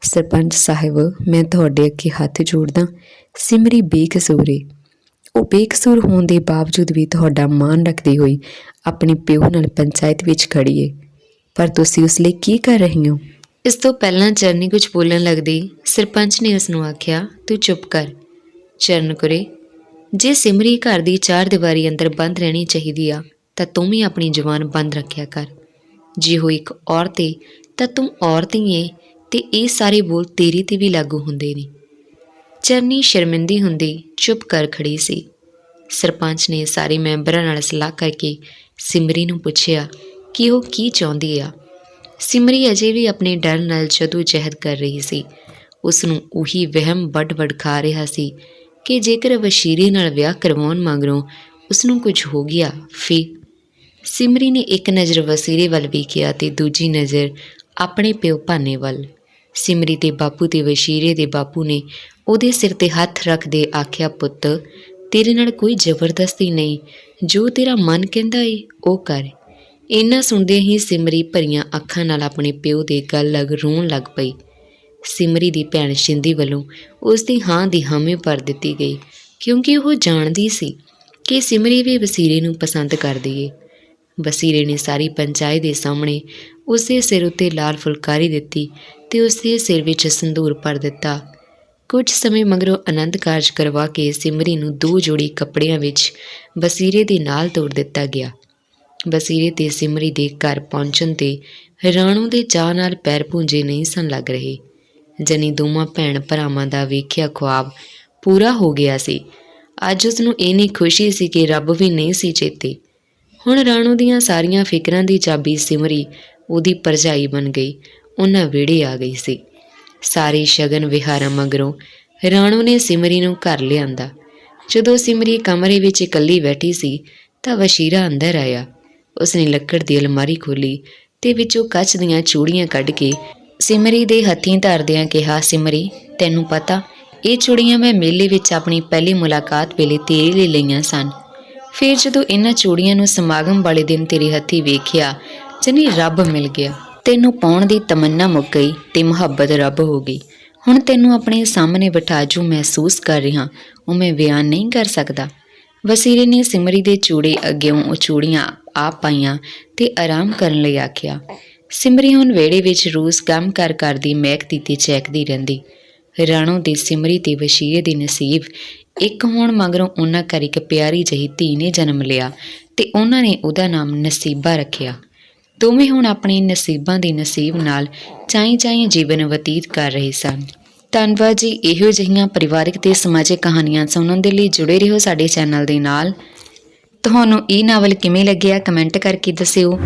ਸਰਪੰਚ ਸਾਹਿਬ, ਮੈਂ ਤੁਹਾਡੇ ਅੱਗੇ ਹੱਥ ਜੋੜਦਾ। ਸਿਮਰੀ ਬੇਕਸੂਰ ਏ। ਉਹ ਬੇਕਸੂਰ ਹੋਣ ਦੇ ਬਾਵਜੂਦ ਵੀ ਤੁਹਾਡਾ ਮਾਣ ਰੱਖਦੀ ਹੋਈ ਆਪਣੇ ਪਿਓ ਨਾਲ ਪੰਚਾਇਤ ਵਿੱਚ ਖੜੀ ਏ। ਪਰ ਤੁਸੀਂ ਉਸ ਲਈ ਕੀ ਕਰ ਰਹੇ ਹੋ? ਇਸ ਤੋਂ ਪਹਿਲਾਂ ਚਰਨੀ ਕੁਝ ਬੋਲਣ ਲੱਗਦੀ ਸਰਪੰਚ ਨੇ ਉਸ ਨੂੰ ਆਖਿਆ, ਤੂੰ ਚੁੱਪ ਕਰ। ਚਰਨ ਕੁਰੇ, ਜੇ ਸਿਮਰੀ ਘਰ ਦੀ ਚਾਰ ਦੀਵਾਰੀ ਅੰਦਰ ਬੰਦ ਰਹਿਣੀ ਚਾਹੀਦੀ ਆ, ਤਾਂ ਤੂੰ ਵੀ ਆਪਣੀ ਜ਼ੁਬਾਨ ਬੰਦ ਰੱਖਿਆ ਕਰ। ਜੇ ਹੋ ਇੱਕ ਔਰਤ ਏ, ਤਾਂ ਤੂੰ ਔਰਤ ਹੀ ਏ, ਤੇ ਇਹ ਸਾਰੇ ਬੋਲ ਤੇਰੀ ਤੇ ਵੀ ਲਾਗੂ ਹੁੰਦੇ ਨੇ। ਚਰਨੀ ਸ਼ਰਮਿੰਦੀ ਹੁੰਦੀ ਚੁੱਪ ਕਰ ਖੜੀ ਸੀ। ਸਰਪੰਚ ਨੇ ਸਾਰੇ ਮੈਂਬਰਾਂ ਨਾਲ ਸਲਾਹ ਕਰਕੇ ਸਿਮਰੀ ਨੂੰ ਪੁੱਛਿਆ ਕਿ ਉਹ ਕੀ ਚਾਹੁੰਦੀ ਆ। ਸਿਮਰੀ ਅਜੇ ਵੀ ਆਪਣੇ ਡਰ ਨਾਲ ਜਦੂ ਜਹਿਦ ਕਰ ਰਹੀ ਸੀ ਉਸ ਨੂੰ ਉਹੀ ਵਹਿਮ ਵੱਡ-ਵੱਡ ਖਾ ਰਿਹਾ ਸੀ ਕਿ ਜੇਕਰ ਵਸ਼ੀਰੇ ਨਾਲ ਵਿਆਹ ਕਰਵਾਉਣ ਮਗਰੋਂ ਉਸ ਨੂੰ ਕੁਝ ਹੋ ਗਿਆ ਫੇ ਸਿਮਰੀ ਨੇ ਇੱਕ ਨਜ਼ਰ ਵਸੀਰੇ ਵੱਲ ਵੇਖਿਆ ਤੇ ਦੂਜੀ ਨਜ਼ਰ ਆਪਣੇ ਪਿਓ ਭਾਨੇ ਵੱਲ। ਸਿਮਰੀ ਦੇ ਬਾਪੂ ਤੇ ਵਸ਼ੀਰੇ ਦੇ ਬਾਪੂ ਨੇ ਉਹਦੇ ਸਿਰ ਤੇ ਹੱਥ ਰੱਖਦੇ ਆਖਿਆ, ਪੁੱਤ, ਤੇਰੇ ਨਾਲ ਕੋਈ ਜ਼ਬਰਦਸਤੀ ਨਹੀਂ। ਜੋ ਤੇਰਾ ਮਨ ਕਹਿੰਦਾ ਏ, ਉਹ ਕਰ। ਇੰਨਾ ਸੁਣਦੇ ਹੀ ਸਿਮਰੀ ਭਰੀਆਂ ਅੱਖਾਂ ਨਾਲ ਆਪਣੇ ਪਿਓ ਦੇ ਗੱਲ ਲੱਗ ਰੋਣ ਲੱਗ ਪਈ। ਸਿਮਰੀ ਦੀ ਭੈਣ ਸ਼ਿੰਦੀ ਵੱਲੋਂ ਉਸ ਦੀ ਹਾਂ ਦੀ ਹਾਮੀ ਭਰ ਦਿੱਤੀ ਗਈ, ਕਿਉਂਕਿ ਉਹ ਜਾਣਦੀ ਸੀ ਕਿ ਸਿਮਰੀ ਵੀ ਵਸੀਰੇ ਨੂੰ ਪਸੰਦ ਕਰਦੀ ਏ। ਵਸੀਰੇ ਨੇ ਸਾਰੀ ਪੰਚਾਇਤ ਦੇ ਸਾਹਮਣੇ ਉਸ ਦੇ ਸਿਰ ਉੱਤੇ ਲਾਲ ਫੁਲਕਾਰੀ ਦਿੱਤੀ ਤੇ ਉਸਦੇ ਸਿਰ ਵਿੱਚ ਸੰਧੂਰ ਭਰ ਦਿੱਤਾ। ਕੁਝ ਸਮੇਂ ਮਗਰੋਂ ਆਨੰਦ ਕਾਰਜ ਕਰਵਾ ਕੇ ਸਿਮਰੀ ਨੂੰ ਦੋ ਜੋੜੀ ਕੱਪੜਿਆਂ ਵਿੱਚ ਵਸੀਰੇ ਦੇ ਨਾਲ ਤੋੜ ਦਿੱਤਾ ਗਿਆ। ਵਸੀਰੇ ਤੇ ਸਿਮਰੀ ਦੇ ਘਰ ਪਹੁੰਚਣ ਤੇ ਰਾਣੂ ਦੇ ਚਾਹ ਨਾਲ ਪੈਰ ਪੂੰਝੇ ਨਹੀਂ ਸਨ ਲੱਗ ਰਹੇ। ਜਨੀ ਦੋਵਾਂ ਭੈਣ ਭਰਾਵਾਂ ਦਾ ਵੇਖਿਆ ਖੁਆਬ ਪੂਰਾ ਹੋ ਗਿਆ ਸੀ। ਅੱਜ ਉਸ ਨੂੰ ਇੰਨੀ ਖੁਸ਼ੀ ਸੀ ਕਿ ਰੱਬ ਵੀ ਨਹੀਂ ਸੀ ਚੇਤੇ। ਹੁਣ ਰਾਣੂ ਦੀਆਂ ਸਾਰੀਆਂ ਫਿਕਰਾਂ ਦੀ ਚਾਬੀ ਸਿਮਰੀ ਉਹਦੀ ਪਰਜਾਈ ਬਣ ਗਈ। ਉਹਨਾਂ ਵਿੜੇ ਆ ਗਈ ਸੀ। ਸਾਰੇ ਸ਼ਗਨ ਵਿਹਾਰਾਂ ਮਗਰੋਂ ਰਾਣੂ ਨੇ ਸਿਮਰੀ ਨੂੰ ਘਰ ਲਿਆਂਦਾ। ਜਦੋਂ ਸਿਮਰੀ ਕਮਰੇ ਵਿੱਚ ਇਕੱਲੀ ਬੈਠੀ ਸੀ ਤਾਂ ਵਸ਼ੀਰਾ ਅੰਦਰ ਆਇਆ। ਉਸਨੇ ਲੱਕੜ ਦੀ ਅਲਮਾਰੀ ਖੋਲੀ ਤੇ ਵਿੱਚੋਂ ਕੱਚ ਦੀਆਂ ਚੂੜੀਆਂ ਕੱਢ ਕੇ ਸਿਮਰੀ ਦੇ ਹੱਥੀਂ ਧਰਦਿਆਂ ਕਿਹਾ, ਸਿਮਰੀ, ਤੈਨੂੰ ਪਤਾ, ਇਹ ਚੂੜੀਆਂ ਮੈਂ ਮੇਲੇ ਵਿੱਚ ਆਪਣੀ ਪਹਿਲੀ ਮੁਲਾਕਾਤ ਵੇਲੇ ਤੇਰੇ ਲਈ ਲਈਆਂ ਸਨ। ਫਿਰ ਜਦੋਂ ਇਹਨਾਂ ਚੂੜੀਆਂ ਨੂੰ ਸਮਾਗਮ ਵਾਲੇ ਦਿਨ ਤੇਰੇ ਹੱਥੀਂ ਵੇਖਿਆ, ਜਨੀ ਰੱਬ ਮਿਲ ਗਿਆ। ਤੈਨੂੰ ਪਾਉਣ ਦੀ ਤਮੰਨਾ ਮੁੱਕ ਗਈ ਤੇ ਮੁਹੱਬਤ ਰੱਬ ਹੋ ਗਈ। ਹੁਣ ਤੈਨੂੰ ਆਪਣੇ ਸਾਹਮਣੇ ਬਿਠਾ ਜੋ ਮਹਿਸੂਸ ਕਰ ਰਿਹਾ, ਉਹ ਮੈਂ ਬਿਆਨ ਨਹੀਂ ਕਰ ਸਕਦਾ। ਵਸੀਰੇ ਨੇ ਸਿਮਰੀ ਦੇ ਚੂੜੇ ਅੱਗਿਓਂ ਉਹ ਚੂੜੀਆਂ ਆਪ ਪਾਈਆਂ ਤੇ ਆਰਾਮ ਕਰਨ ਲਈ ਆਖਿਆ। ਸਿਮਰੀ ਹੁਣ ਵੇੜੇ ਵਿੱਚ ਰੂਸ ਕੰਮ ਕਰ ਕਰਦੀ ਮਹਿਕਦੀ ਤੇ ਚੈਕਦੀ ਰਹਿੰਦੀ। ਰਾਣੋ ਦੇ ਸਿਮਰੀ ਤੇ ਵਸ਼ੀਰੇ ਦੇ ਨਸੀਬ ਇੱਕ ਹੋਣ ਮਗਰੋਂ ਉਹਨਾਂ ਘਰ ਇੱਕ ਪਿਆਰੀ ਜਹੀ ਧੀ ਨੇ ਜਨਮ ਲਿਆ ਤੇ ਉਹਨਾਂ ਨੇ ਉਹਦਾ ਨਾਮ ਨਸੀਬਾ ਰੱਖਿਆ। ਦੋਵੇਂ ਹੁਣ ਆਪਣੇ ਨਸੀਬਾਂ ਦੇ ਨਸੀਬ ਨਾਲ ਚਾਈ ਚਾਈ ਜੀਵਨ ਬਤੀਤ ਕਰ ਰਹੇ ਸਨ। ਧੰਨਵਾਦ ਜੀ, ਇਹੋ ਜਿਹੀਆਂ ਪਰਿਵਾਰਕ ਤੇ ਸਮਾਜਿਕ ਕਹਾਣੀਆਂ ਸੁਣਨ ਦੇ ਲਈ ਜੁੜੇ ਰਹੋ ਸਾਡੇ ਚੈਨਲ ਦੇ ਨਾਲ। ਤੁਹਾਨੂੰ ਇਹ ਨਾਵਲ ਕਿਵੇਂ ਲੱਗਿਆ ਕਮੈਂਟ ਕਰਕੇ ਦੱਸਿਓ